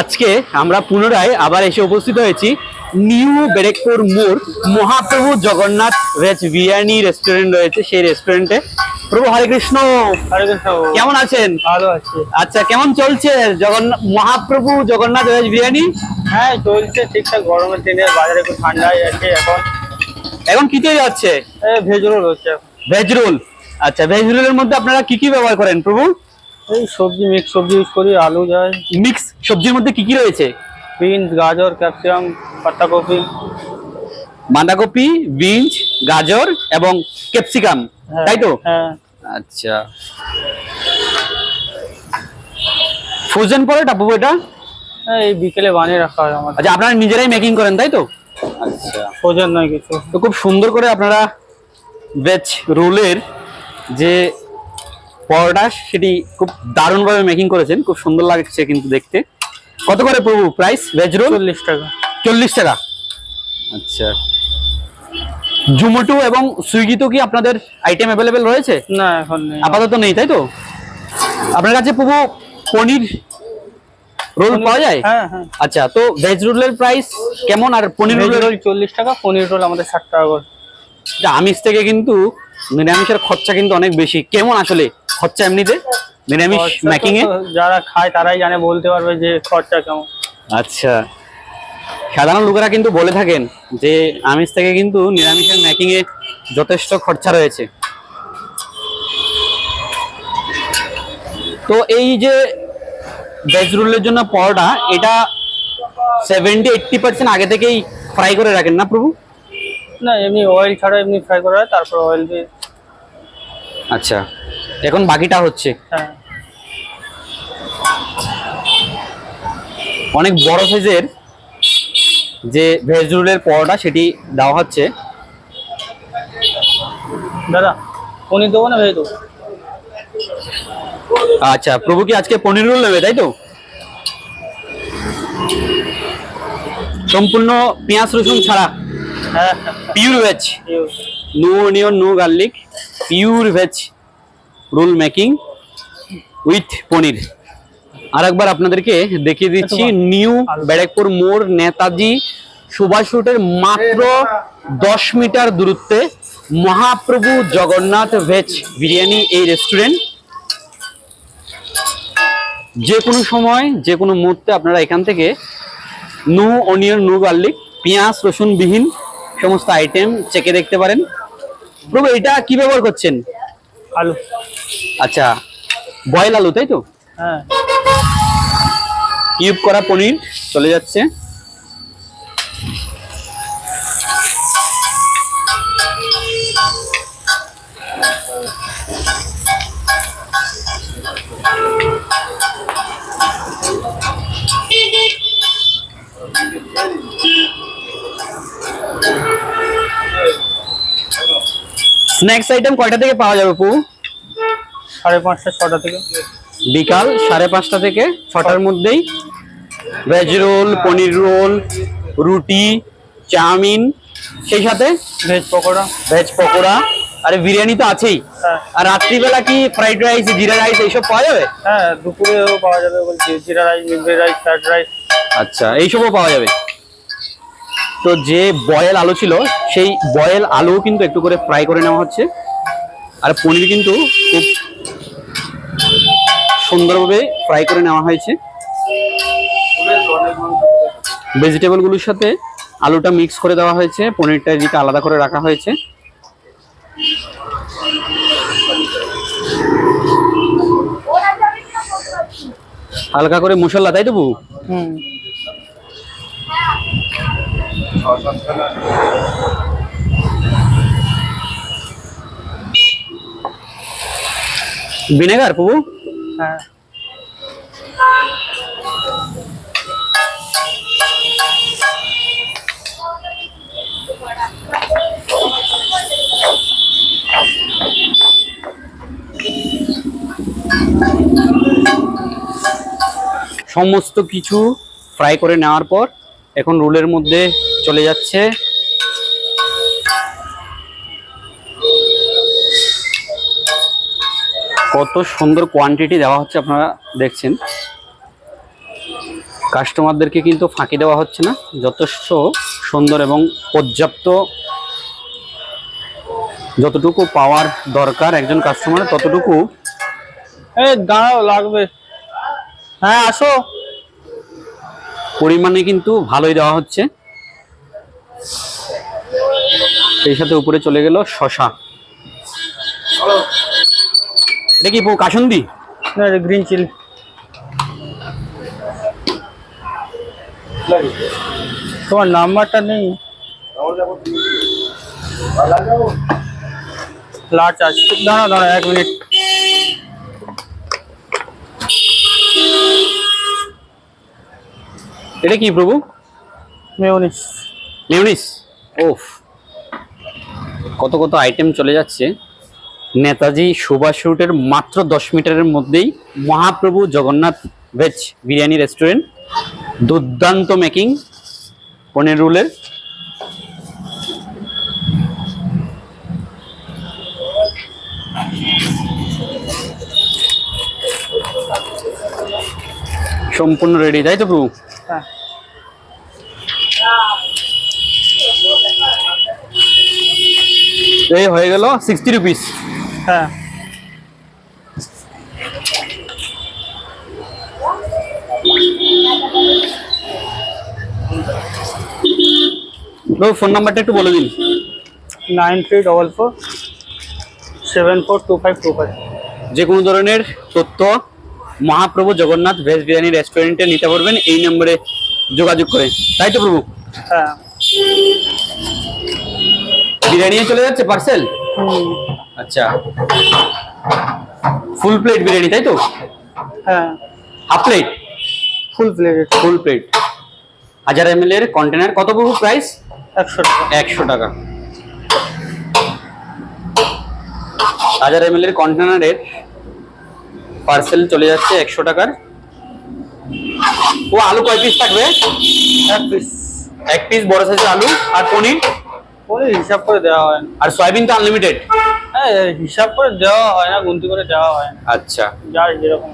আজকে আমরা পুনরায় আবার এসে উপস্থিত হয়েছি নিউ ব্যারেকপুর মোড় মহাপ্রভু জগন্নাথ ভেজ বিরিয়ানি রেস্টুরেন্ট রয়েছে সেই রেস্টুরেন্টে প্রভু হরে কৃষ্ণ। হরে কৃষ্ণ। কেমন আছেন? ভালো আছে। আচ্ছা কেমন চলছে জগন্নাথ মহাপ্রভু জগন্নাথ ভেজ বিরিয়ানি? হ্যাঁ চলছে ঠিকঠাক গরমের দিনে বাজারে একটু ঠান্ডাই আছে এখন। এখন কি তৈরি হচ্ছে? ভেজ রোল হচ্ছে। Veg roll. আচ্ছা ভেজ রোলের মধ্যে আপনারা কি কি ব্যবহার করেন প্রভু? এই সবজি মিক্স সবজি ইউজ করি আলু যায় মিক্স সবজির মধ্যে কি কি রয়েছে? বিনস গাজর ক্যাপসিকাম পাত্তাকপি বাঁধাকপি বিনস গাজর এবং ক্যাপসিকাম তাই তো? হ্যাঁ। আচ্ছা। ফ্রোজেন পরোটা প্রভু এটা? এই বিকেলে বানিয়ে রাখা হয় আমাদের। আচ্ছা আপনারা নিজেরাই মেকিং করেন তাই তো? আচ্ছা। ফ্রোজেন নয় কিছু। তো খুব সুন্দর করে আপনারা ভেজ রোলের যে পরোটা সেটি খুব দারুণভাবে মেকিং করেছেন। খুব সুন্দর লাগছে কিন্তু দেখতে। কত করে প্রভু? প্রাইস ভেজ রোল চল্লিশ টাকা। চল্লিশ টাকা। আচ্ছা। জুমোটো এবং সুইগিতেও কি আপনাদের আইটেম অ্যাভেলেবেল রয়েছে? না এখন আপাতত নেই তাই তো? আপনার কাছে প্রভু পনির রোল পাওয়া যায়? হ্যাঁ হ্যাঁ। আচ্ছা তো ভেজ রোলের প্রাইস কেমন? আর পনির রোলের রোল চল্লিশ টাকা পনির রোল আমাদের ষাট টাকা করে। আমিষ থেকে কিন্তু নিরামিষের খরচা কিন্তু অনেক বেশি। কেমন আসলে খরচা এমনিতে? নিরামিষ মেকিং এ? যারা খায় তারাই জানে বলতে পারবে যে খরচা কেমন। আচ্ছা। সাধারণ লোকেরা কিন্তু বলে থাকেন যে আমিষ থেকে কিন্তু নিরামিষের মেকিং এ যথেষ্ট খরচা রয়েছে। তো এই যে ভেজ রোলের জন্য পরোটা এটা সেভেন্টি এইটটি পার্সেন্ট আগে থেকেই ফ্রাই করে রাখেন না প্রভু? না এমনি অয়েল ছাড়া এমনি ফ্রাই করা হয় তারপর অয়েল দিয়ে। আচ্ছা এখন বাকিটা হচ্ছে? হ্যাঁ। অনেক বড় সাইজের যে ভেজ রোলের পরোটা সেটি দেওয়া হচ্ছে। দাদা পনির দেবো না ভেজ দেবো? আচ্ছা প্রভু কি আজকে পনির রোল নেবে তাই তো? সম্পূর্ণ পেঁয়াজ রসুন ছাড়া। Pure veg no onion no garlic pure veg roll making with paneer. আরেকবার আপনাদেরকে দেখিয়ে দিচ্ছি নিউ ব্যারাকপুর মোড় নেতাজি সুভাষ মাত্র দশ মিটার দূরত্বে মহাপ্রভু জগন্নাথ ভেজ বিরিয়ানি এই রেস্টুরেন্ট যে কোনো সময় যে কোনো মুহূর্তে আপনারা এখান থেকে নো অনিয়ন নো গার্লিক পেঁয়াজ রসুন বিহীন সমস্ত আইটেম চেকে দেখতে পারেন। প্রভু এটা কি ব্যবহার করছেন? আলু। আচ্ছা বয়েল আলু তাই তো? হ্যাঁ। কিউব করা পনির চলে যাচ্ছে। স্ন্যাক্স আইটেম কয়টা থেকে পাওয়া যাবে পু? সাড়ে পাঁচটা ছটা থেকে। বিকাল সাড়ে পাঁচটা থেকে ছটার মধ্যেই। ভেজ রোল পনির রোল রুটি চাউমিন সেই সাথে? ভেজ পকোড়া। ভেজ পকোড়া। আরে বিরিয়ানি তো আছেই। হ্যাঁ। আর রাত্রিবেলা কি ফ্রাইড রাইস জিরা রাইস এইসব পাওয়া যাবে? হ্যাঁ দুপুরেও পাওয়া যাবে বলছি। জিরা রাইস রাইস ফ্রাইড রাইস আচ্ছা এইসবও পাওয়া যাবে। তো যে বয়েল আলু ছিল, সেই বয়েল আলু কিন্তু একটু করে ফ্রাই করে নেওয়া হচ্ছে। আর পনির কিন্তু খুব সুন্দরভাবে ফ্রাই করে নেওয়া হয়েছে। ভেজিটেবলগুলোর সাথে আলুটা মিক্স করে দেওয়া হয়েছে, পনিরটা এদিকে আলাদা করে রাখা হয়েছে। হালকা করে মশলা, তাই তো? হুম। ভিনেগার প্রভু হ্যাঁ। সমস্ত কিছু ফ্রাই করে নেওয়ার পর এখন রোলের মধ্যে চলে যাচ্ছে। কত সুন্দর কোয়ান্টিটি দেওয়া হচ্ছে আপনারা দেখছেন। কাস্টমারদেরকে কিন্তু ফাঁকি দেওয়া হচ্ছে না। যথেষ্ট সুন্দর এবং পর্যাপ্ত যতটুকু পাওয়ার দরকার একজন কাস্টমার ততটুকু এই দাঁড়াও লাগবে। হ্যাঁ আসো। পরিমাণে কিন্তু ভালোই দেওয়া হচ্ছে। সেই সাথে উপরে চলে গেল শশা। এটা কি পো- কাসুন্দি? না গ্রিন চিলি তোমার নাম্বারটা নেই? লার্জ আছে। দাঁড়া দাঁড়া এক মিনিট। এটা কি প্রভু? মেয়নিস। লিওনিস ওফ কত কত আইটেম চলে যাচ্ছে। নেতাজি সুভাষ রুটের মাত্র দশ মিটারের মধ্যেই মহাপ্রভু জগন্নাথ ভেজ বিরিয়ানি রেস্টুরেন্ট দুর্দান্ত মেকিং পনেরো রুলের। সম্পূর্ণ রেডি তাই তো প্রভু? হ্যাঁ। এই হয়ে গেল সিক্সটি রুপিস হ্যাঁ। ফোন নাম্বারটা একটু বলে দিন। Nine three double four seven four two five two five. যে কোনো ধরনের তথ্য মহাপ্রভু জগন্নাথ ভেজ বিরিয়ানি রেস্টুরেন্টে নিতে পারবেন এই নম্বরে যোগাযোগ করে। তাই তো প্রভু? হ্যাঁ। বিরিয়ানি চলে যাচ্ছে পার্সেল আচ্ছা। ফুল প্লেট বিরিয়ানি তাই তো? হ্যাঁ। হাফ প্লেট ফুল প্লেটেড ফুল প্লেট হাজার এম এর কন্টেনার কত প্রভু প্রাইস একশো টাকা। একশো টাকা। হাজার এম এর কন্টেনারের পার্সেল চলে যাচ্ছে একশো টাকার। ও আলু কয় পিস থাকবে? এক পিস এক পিস বড় সাইজের আলু আর পনির? ওই হিসাব করে দেওয়া হয় না। আর সয়াবিন তো আনলিমিটেড হ্যাঁ হিসাব করে দেওয়া হয় না গুনতি করে দেওয়া হয় না। আচ্ছা। যার যেরকম।